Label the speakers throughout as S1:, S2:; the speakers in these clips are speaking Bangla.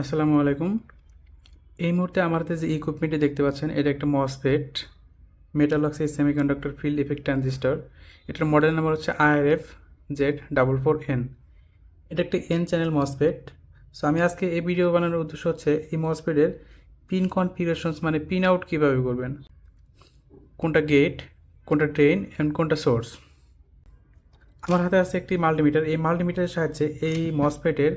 S1: আসসালামু আলাইকুম। এই মুহূর্তে আমার হাতে যে ইকুইপমেন্টটি দেখতে পাচ্ছেন, এটা একটা MOSFET metal oxide semiconductor field effect transistor এটার মডেল নাম্বার হচ্ছে IRF Z double four N এটা একটা এন চ্যানেল মসফেট সো আমি আজকে এই ভিডিও বানানোর উদ্দেশ্য হচ্ছে, এই মসফেটের পিন কনফিগারেশনস মানে পিন আউট কীভাবে করবেন? কোনটা গেট কোনটা ট্রেন অ্যান্ড কোনটা সোর্স আমার হাতে আছে একটি মাল্টিমিটার এই মাল্টিমিটারের সাহায্যে এই মসফেটের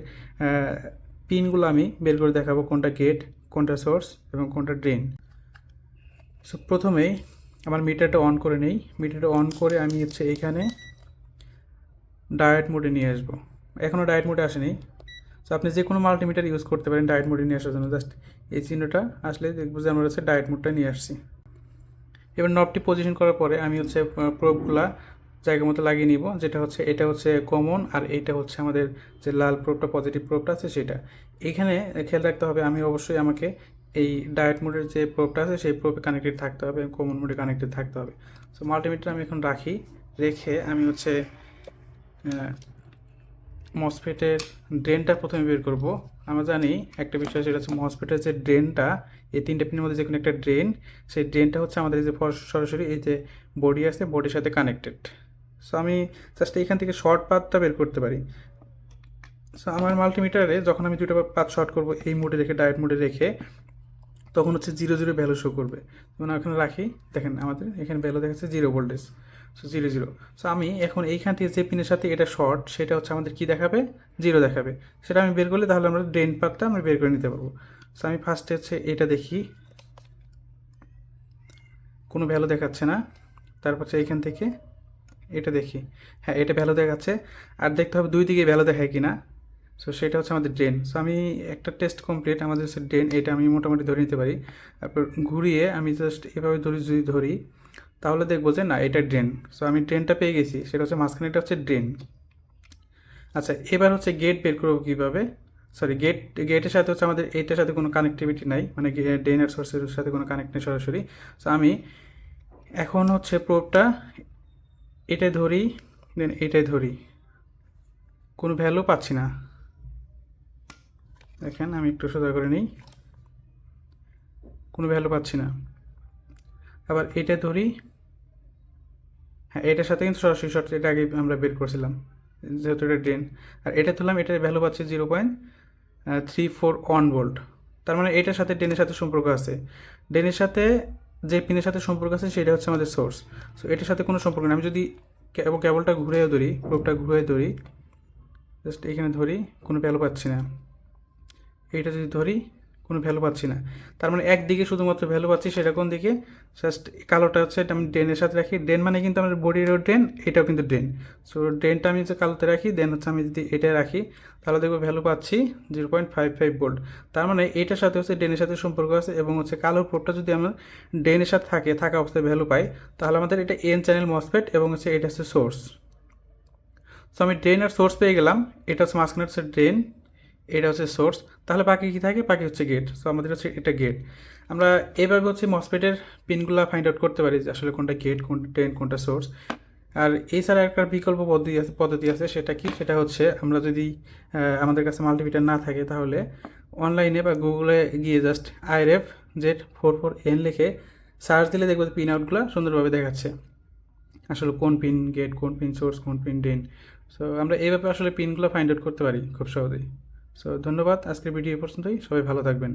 S1: পিনগুলো আমি বের করে দেখাবো কোনটা গেট, কোনটা সোর্স এবং কোনটা ড্রেন। সো প্রথমেই আমার মিটারটা অন করে নেই। মিটারটা অন করে আমি হচ্ছে এইখানে ডায়েট মোডে নিয়ে আসব। এখনও ডায়েট মোডে আসেনি। সো আপনি যে কোনো মাল্টিমিটার ইউজ করতে পারেন ডায়েট মোডে নিয়ে আসার জন্য। জাস্ট এই চিহ্নটা আসলে দেখব যে আমরা হচ্ছে ডায়েট মোডটা নিয়ে আসছি। এবার নবটি পজিশন করার পরে আমি হচ্ছে প্রোবগুলা জায়গা মতো লাগিয়ে নিব। যেটা হচ্ছে, এটা হচ্ছে কমন আর এইটা হচ্ছে আমাদের যে লাল প্রোপটা পজিটিভ প্রোপটা আছে সেটা। এখানে খেয়াল রাখতে হবে, আমি অবশ্যই আমাকে এই ডায়েট মোডের যে প্রোপটা আছে সেই প্রোপে কানেক্টেড থাকতে হবে কমন মোডে কানেক্টেড থাকতে হবে। সো মাল্টিমিটার আমি এখন রাখি, রেখে আমি হচ্ছে মসফেটের ড্রেনটা প্রথমে বের করব। আমরা জানি একটা বিষয় সেটা হচ্ছে মসফেটের যে ড্রেনটা এই তিনটে পিনের মধ্যে যে কোনো একটা ড্রেন সেই ড্রেনটা হচ্ছে আমাদের যে সরাসরি এই যে বডি আছে বডির সাথে কানেক্টেড সো আমি জাস্ট এইখান থেকে শর্ট পাথটা বের করতে পারি। সো আমার মাল্টিমিটারে যখন আমি দুটো পাথ শর্ট করব এই মোডে রেখে ডায়েট মোডে রেখে, তখন হচ্ছে জিরো জিরো ভ্যালু শো করবে। যেমন এখানে রাখি, দেখেন আমাদের এখানে ভ্যালু দেখাচ্ছে zero voltage so zero zero so আমি এখন এইখান থেকে যে পিনের সাথে এটা শর্ট সেটা হচ্ছে আমাদের কি দেখাবে? জিরো দেখাবে। সেটা আমি বের করলে তাহলে আমরা ড্রেন পাথটা আমরা বের করে নিতে পারব। সো আমি ফার্স্টে হচ্ছে এটা দেখি। কোনো ভ্যালু দেখাচ্ছে না। তারপর হচ্ছে এইখান থেকে এটা দেখি। হ্যাঁ এটা ভ্যালু দেখাচ্ছে। আর দেখতে হবে দুই দিকে ভ্যালু দেখায় কি না সো সেটা হচ্ছে আমাদের ড্রেন সো আমি একটা টেস্ট কমপ্লিট আমাদের হচ্ছে ড্রেন এটা আমি মোটামুটি ধরে নিতে পারি। তারপর ঘুরিয়ে আমি জাস্ট এভাবে ধরি, যদি ধরি, তাহলে দেখব যে না, এটা ড্রেন সো আমি ড্রেনটা পেয়ে গেছি। সেটা হচ্ছে মাঝখানে এটা হচ্ছে ড্রেন আচ্ছা এবার হচ্ছে গেট বের করব কীভাবে? সরি গেট গেটের সাথে হচ্ছে আমাদের এইটার সাথে কোনো কানেক্টিভিটি নাই। মানে ড্রেন আর সোর্সের সাথে কোনো কানেক্ট নেই সরাসরি। সো আমি এখন হচ্ছে প্রোবটা এটাই ধরি দেন এটাই ধরি। কোনো ভ্যালু পাচ্ছি না। দেখেন, আমি একটু সোজা করে নিই। কোনো ভ্যালু পাচ্ছি না। আবার এটা ধরি। হ্যাঁ এটার সাথে কিন্তু সরাসরি শর্ট এটা আগে আমরা বের করছিলাম, যেহেতু এটা ড্রেন আর এটা ধরলাম এটার ভ্যালু পাচ্ছে zero point three four one volt তার মানে এটার সাথে ড্রেনের সাথে সম্পর্ক আছে। ড্রেনের সাথে যে পিনের সাথে সম্পর্ক আছে সেটা হচ্ছে আমাদের সোর্স সো এটার সাথে কোনো সম্পর্ক নেই। আমি যদি কেবলটা ঘুরেও ধরি প্রোপটা ঘুরে ধরি জাস্ট এখানে ধরি, কোনো ভ্যালু পাচ্ছি না। এইটা যদি ধরি কোনো ভ্যালু পাচ্ছি না। তার মানে একদিকে শুধুমাত্র ভ্যালু পাচ্ছি সেটা কোন দিকে? জাস্ট কালোটা হচ্ছে এটা আমি ড্রেনের সাথে রাখি। ড্রেন মানে কিন্তু আমাদের বডিরও ড্রেন এটাও কিন্তু ড্রেন সো ড্রেনটা আমি হচ্ছে কালোতে রাখি দেন হচ্ছে আমি যদি এটা রাখি, তাহলে দেখব ভ্যালু পাচ্ছি zero point five five volt তার মানে এটার সাথে হচ্ছে ড্রেনের সাথে সম্পর্ক আছে এবং হচ্ছে কালোর পোর্টটা যদি আমরা ড্রেনের সাথে থাকে, থাকা অবস্থায় ভ্যালু পাই, তাহলে আমাদের এটা এন চ্যানেল মসফেট এবং হচ্ছে এটা হচ্ছে সোর্স সো আমি ড্রেন আর সোর্স পেয়ে গেলাম, এটা হচ্ছে মাঝখানে হচ্ছে ড্রেন এটা হচ্ছে সোর্স তাহলে বাকি কী থাকে? বাকি হচ্ছে গেট সো আমাদের হচ্ছে এটা গেট আমরা এভাবে হচ্ছে মসফেটের পিনগুলো ফাইন্ড আউট করতে পারি যে আসলে কোনটা গেট কোনটা ড্রেন কোনটা সোর্স আর এছাড়া একটা বিকল্প পদ্ধতি আছে পদ্ধতি আছে, সেটা কি? সেটা হচ্ছে আমরা যদি আমাদের কাছে মাল্টিমিটার না থাকে তাহলে অনলাইনে বা গুগলে গিয়ে just IRF Z four four N লিখে সার্চ দিলে দেখব পিন আউটগুলো সুন্দরভাবে দেখাচ্ছে। আসলে কোন পিন গেট কোন পিন সোর্স কোন পিন ড্রেন সো আমরা এইভাবে আসলে পিনগুলো ফাইন্ড আউট করতে পারি খুব সহজেই। সো ধন্যবাদ। আজকের ভিডিও পর্যন্তই। সবাই ভালো থাকবেন।